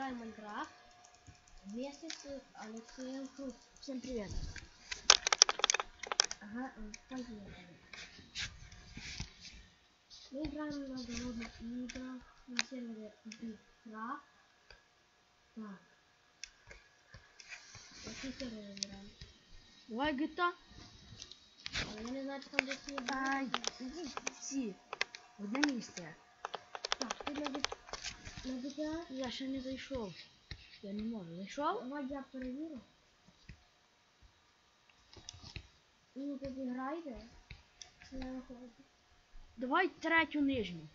играем в Майнкрафт вместе с Алексеем Крут. Всем привет. Ага, м, поехали. Мы играем на голодных играх на сервере Бифра. Так. Какие серверы играем? Давай GTA. А Я не знаю, что там здесь есть. Ай, іди всі. Одне місце. Так, ты на Г- на Я ще не зайшов. Я не можу. Зайшов? Давай я перевірю. Ну, тут грайте. Я виходжу. Давай третю нижню.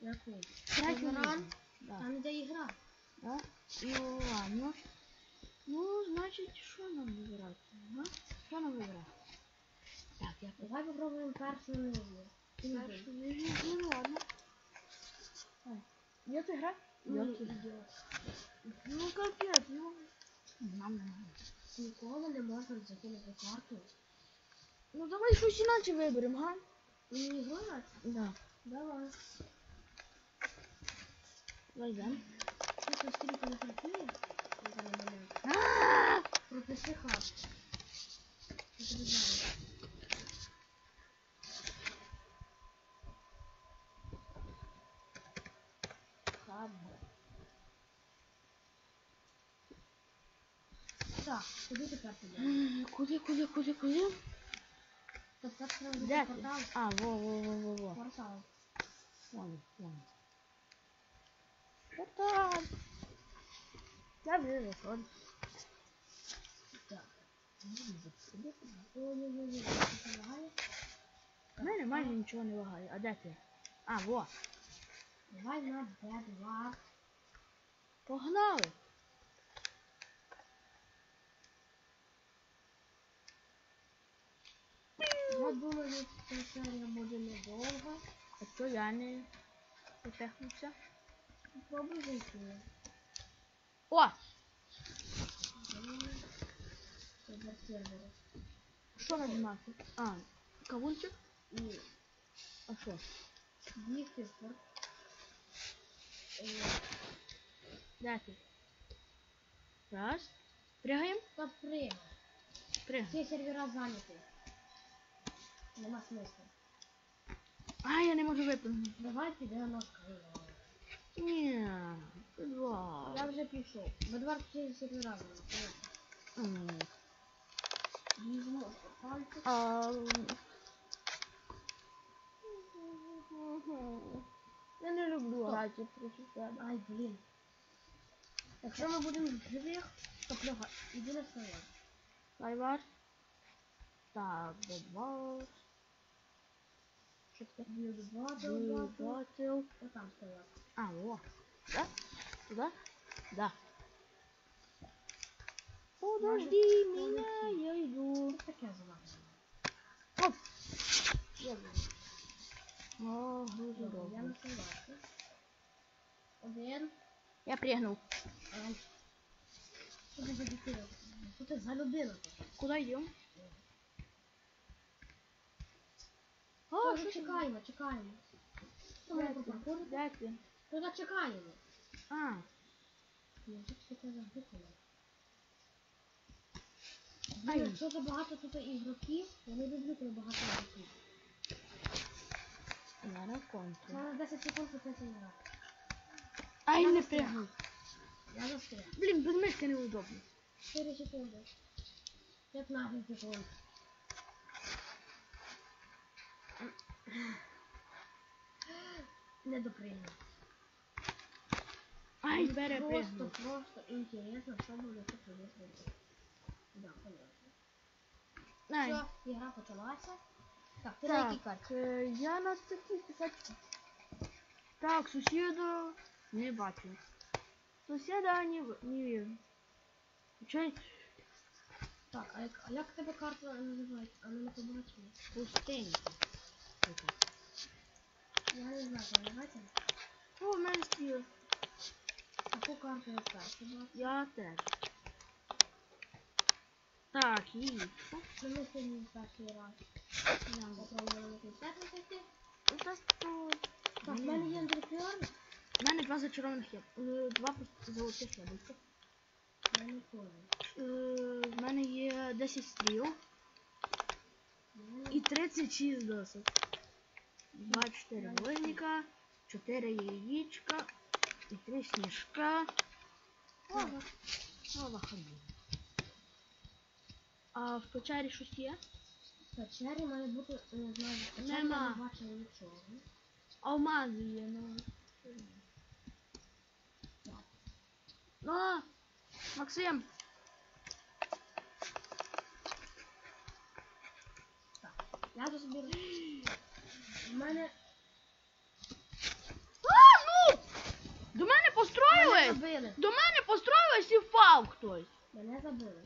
Яку? Третю нижню. Да. Там де ігра. Да? Ну ладно. Ну, значить, що нам вибирати? Ага. Що нам вибирати? Так, я Давай попробуємо першу нижню. першу нижню. Ну ладно. Ой. Я це гра? Ну, Я. Ну ну. Ніколи не можна закинути карту. Ну давай щось іначе виберемо, га? Не грати? Да. Давай. Йдем. Слухай, стрілька не працює? А! Пропиши хат. Так, куди тепер? М, Куди, куди, куди, куди? Тепер треба Де ти? портал. А, во, во, во, во, во. Портал. Вон, вон. Портал. Я. Так. Ой-ой-ой, що лагає? У мене майже нічого не лагає. А де ти? А, во. Давай на Б2. Погнали. Я думаю, ця серія буде недовго. А що я не потехнувся? Попробуй зайти. О! Що нажимати? А, кавунчик? І А що? в пор- Е, Раз. Пригаємо? Та пригай. Пригаємо. Всі сервера зайняті. Нема смисла. А, я не можу випрыгнути. Давай підемо на скрину. Ні. Два. Я вже пішов. Б2 всі сервера зайняті. М. Візьму пальці. А... Я не люблю грати проти себе. Ай, блін. Якщо ми будемо в живих, то плюга. Іди на сервер. Сайвар. Так, добав. Батл, Blue батл. Bottle. А, о. Да? Туда? Да. Подожди меня, я иду. Що таке звати? Оп. Я иду. О, дуже Добре, я на добре. серваці. Один. Я пригнув. Ай. Що це за дитина? Що це за людина така? Куда йдемо? О, О, що чекаємо, чекаємо. Де ти? Де ти? Туди чекаємо. А, Ну, що це таке за дитина? Ай. Блін, Якщо забагато тут ігроків, я не люблю, коли багато ігроків. я на контру. Це на 10 секунд це гра. Ай, Я не застряг. Я застряг. Блін, без мишки неудобно. 4 секунди. 15 секунд. Не доприйняв. Ай, Просто, просто інтересно, що буде тут робити. Да, понятно. Ай. Все, ігра почалася. Так, ти на якій карті? е, я на такій писати. Так, сусіда не бачу. Сусіда не, не вижу. Чай Так, а як, а як тебе карта називається? А не побачили. Я не знаю, називається. О, в мене стіл. Таку карту я бачу. Я теж. Так, їй. Ну ми сьогодні перший раз. Да. Попробуємо концерт зайти. Та? Так, в мене є ендерпіон. У мене два зачарованих є. Два просто золотих яблучка. Я не. Е, В мене є 10 стріл і 36 досок. 24 вогника, 4 яєчка і 3 сніжка. Ова хабі. А в печері щось є? В печері має бути, не знаю, в печері Нема. не бачила нічого. Алмази є, ну. А, Максим, Я тут собі... У мене... А, ну! До мене Мене построїлись! забили. До мене построїлись і впав хтось. Мене забили.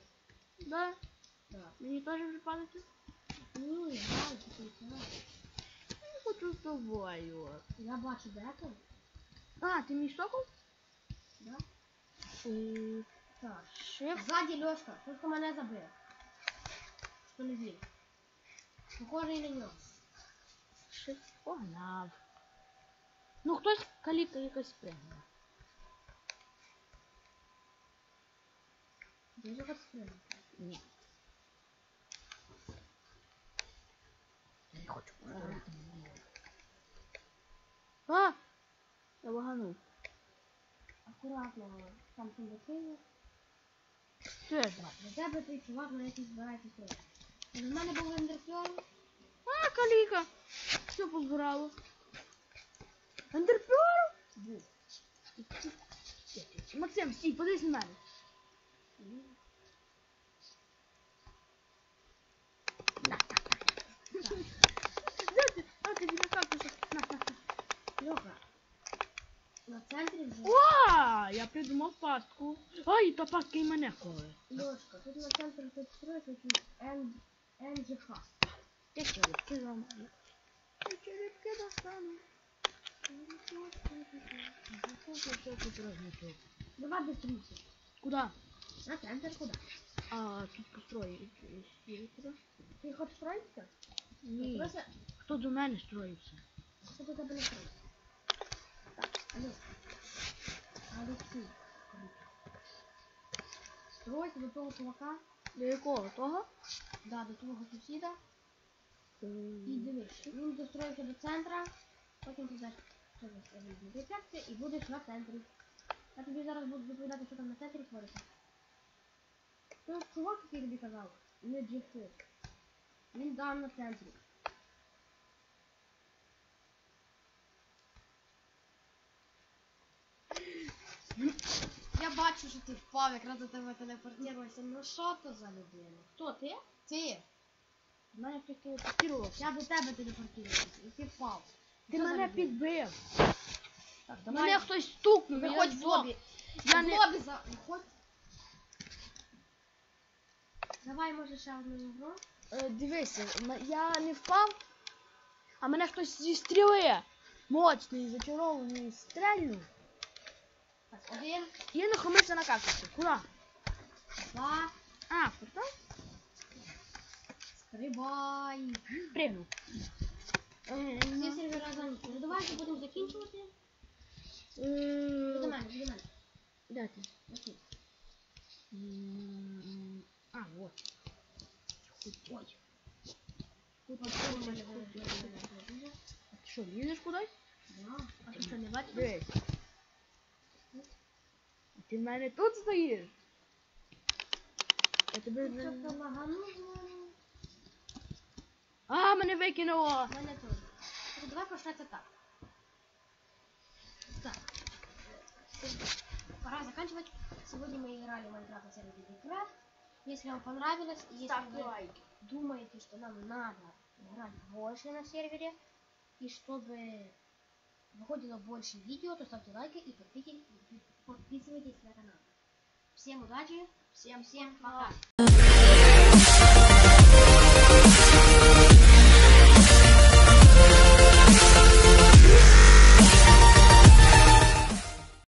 Да? Так. Мені теж вже падати? Ні, я такий Не хочу з тобою. Я бачу, де ти? А, ти мій сокол? Да? Е, Так. Шиф. Ззаді Льошка, Льошка мене забив. Що не він? Похоже і на нього. Шиф. Погнав. Ну, хтось каліка якась спригнула. Де ж хоч спрямити? Ні. Я не хочу. А! Я ваганув. Акуратно там сундуки. Я знаю? До тебе той чувак на якийсь збирається. У мене був ендерпьон. А, каліка. Все позбирало. Ендерпер? Максим, стій, подивись на мене. На, центрі вже. О, я придумав пастку. Ай, та пастка і мене коле. Льошка, тут на центрі тут якийсь Ен... НЖХ. Я черепки зламаю. Я черепки достану. Давай быстрее. Куда? На центр куда? А, тут построїть. Куди? Ти хочеш строїтися? Ні. Просто, Хто до мене строївся? що до тебе не строїть. Так, алло. Алексій. Стройся до того чувака, До якого? Того? да, до твого сусіда. І дивись, він достроївся до центра, потім ти знаєш, що за різні рецепти і будеш на центрі. Я тобі зараз буду доповідати, що там на центрі твориться. Той чувак, який тобі казав, не джихи. Він там на центрі. Я бачу, що ти впав, якраз до тебе телепортувався. Ну що то за людина? Хто ти? Ти. В Мене хтось телепортувався. Я до тебе телепортувався. І ти впав. Ти Що за мене підбив. Так, Мене хтось стукнув. я Виходь в зло- лобі. Я в не... лобі за... Виходь. Давай, може, ще одну гру. Е, Дивися, м- я не впав, а мене хтось зі стріли моцний, зачарований стрельнув. Так, один, І я нахомився на кактусі. Куда? два, А, портал? Стрибай. Пригнув. Е, Всі сервера зайняті. Ну давайте будемо закінчувати. До мене, до мене. Де ти? Окей. М, А, вот. Ой. Тут от мене. А ти що, лізеш кудись? Да. А ти що, не бачиш? Дивись. А ти в мене тут стоїш? Я тебе... Тут що-то лагануло. А, мене викинуло! Мене теж. Так, давай почнеться так. Так. Пора заканчивать. Сегодня мы играли в Майнкрафт на сервере Minecraft. Если вам понравилось, и если Ставьте вы лайки. думаете, что нам надо играть больше на сервере, и чтобы выходило больше видео, то ставьте лайки и подписывайтесь, на канал. Всем удачи, всем-всем пока.